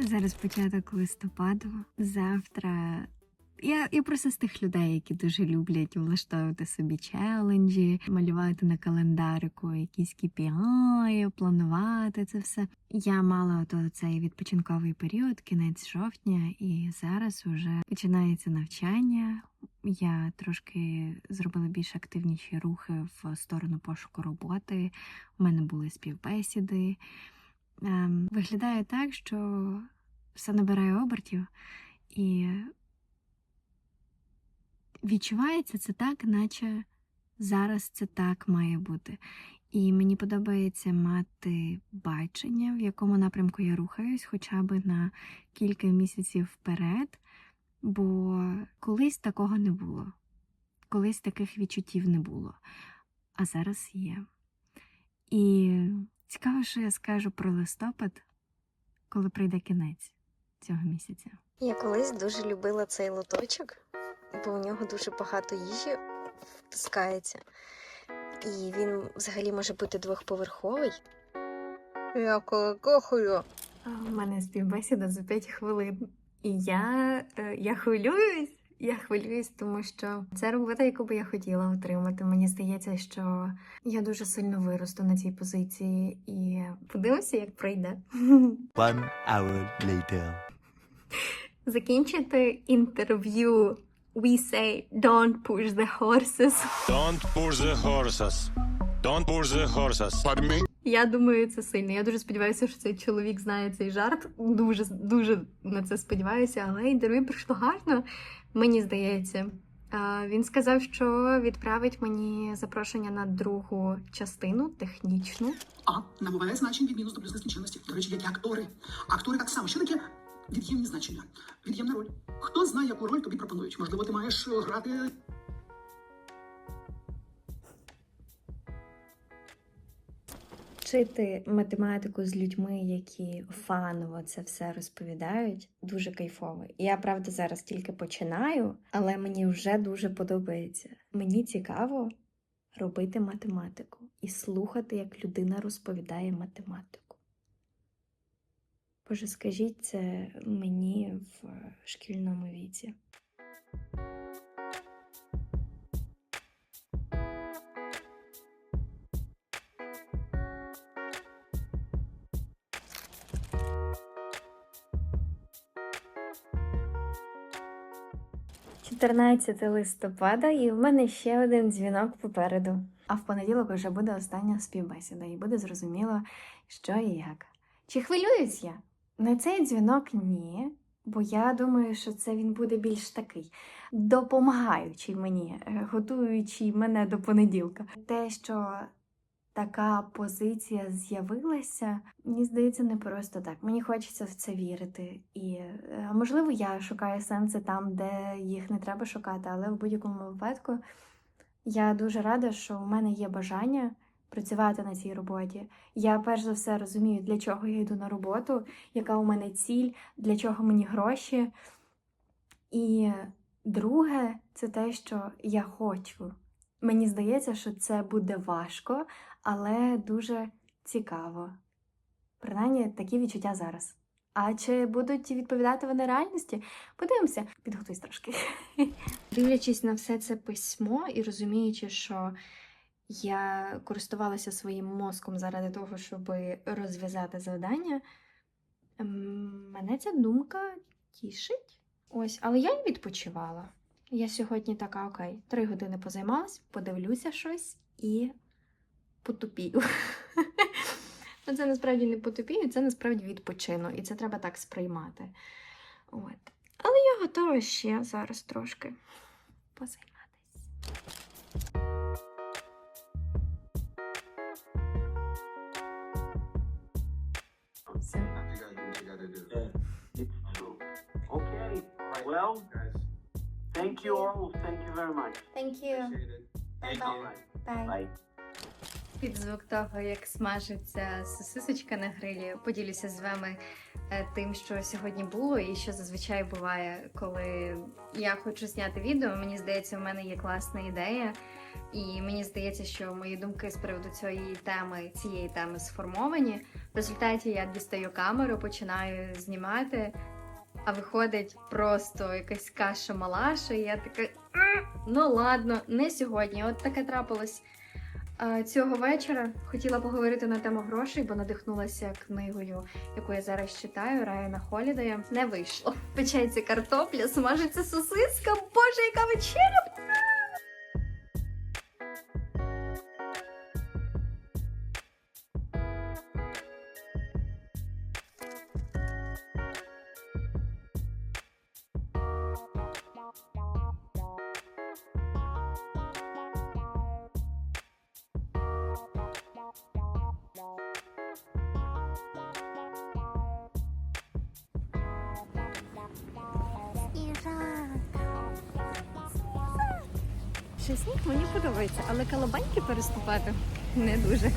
Зараз початок листопаду. Завтра. Я, я просто з тих людей, які дуже люблять влаштовувати собі челенджі, малювати на календарику якісь KPI, планувати це все. Я мала ото цей відпочинковий період, кінець жовтня, і зараз уже починається навчання. Я трошки зробила більш активніші рухи в сторону пошуку роботи. У мене були співбесіди. Ем, виглядає так, що все набирає обертів, і відчувається це так, наче зараз це так має бути. І мені подобається мати бачення, в якому напрямку я рухаюсь, хоча б на кілька місяців вперед, бо колись такого не було, колись таких відчуттів не було, а зараз є. І цікаво, що я скажу про листопад, коли прийде кінець цього місяця. Я колись дуже любила цей лоточок, бо у нього дуже багато їжі втискається. І він взагалі може бути двохповерховий. Я кохаю. У мене співбесіда за 5 хвилин. І я, е, я хвилююсь. Я хвилююсь, тому що це робота, яку би я хотіла отримати. Мені здається, що я дуже сильно виросту на цій позиції, і подивимося, як пройде. One hour later. Закінчити інтерв'ю. We say don't push the horses. Don't push the horses. Don't push the horses. Pardon me? Я думаю, це сильно. Я дуже сподіваюся, що цей чоловік знає цей жарт. Дуже дуже на це сподіваюся, але інтерв'ю пройшло гарно, мені здається. Він сказав, що відправить мені запрошення на другу частину технічну. А набуває значень від мінус до плюс нескінченності. До речі, як і актори. Актори так само. Що таке від'ємні значення? Від'ємна роль. Хто знає, яку роль тобі пропонують? Можливо, ти маєш е, грати Вчити математику з людьми, які фаново це все розповідають, дуже кайфово. Я правда зараз тільки починаю, але мені вже дуже подобається. Мені цікаво робити математику і слухати, як людина розповідає математику. Боже, скажіть це мені в шкільному віці. «14 листопада, і в мене ще один дзвінок попереду. А в понеділок вже буде остання співбесіда, і буде зрозуміло, що і як. Чи хвилююсь я? На цей дзвінок ні, бо я думаю, що це він буде більш такий допомагаючий мені, е, готуючий мене до понеділка. Те, що така позиція з'явилася, мені здається, не просто так. Мені хочеться в це вірити. І е, можливо, я шукаю сенси там, де їх не треба шукати, але в будь-якому випадку я дуже рада, що у мене є бажання працювати на цій роботі. Я перш за все розумію, для чого я йду на роботу, яка у мене ціль, для чого мені гроші. І друге, це те, що я хочу. Мені здається, що це буде важко, але дуже цікаво. Принаймні, такі відчуття зараз. А чи будуть відповідати вони реальності? Подивимося, підготуйсь трошки. Дивлячись на все це письмо і розуміючи, що я користувалася своїм мозком заради того, щоб розв'язати завдання, мене ця думка тішить. Ось, але я й відпочивала. Я сьогодні така, окей, три години позаймалась, подивлюся щось і потупію. Ну, це насправді не потупію, це насправді відпочину, і це треба так сприймати. От. Але я готова ще зараз трошки позайматися. Well, thank you all. Thank you very much. Thank you. All right. Bye. Bye. Під звук того, як смажиться сосисочка на грилі, поділюся з вами е, тим, що сьогодні було, і що зазвичай буває, коли я хочу зняти відео. Мені здається, у мене є класна ідея, і мені здається, що мої думки з приводу цієї теми, цієї теми сформовані. В результаті я дістаю камеру, починаю знімати, а виходить просто якась каша малаша, і я така. Ну ладно, не сьогодні. От таке трапилось. Цього вечора хотіла поговорити на тему грошей, бо надихнулася книгою, яку я зараз читаю Райана Холідея. Не вийшло. Печеться картопля, смажиться сосиска. Боже, яка вечеря! Сніг мені подобається, але калабаньки переступати не дуже.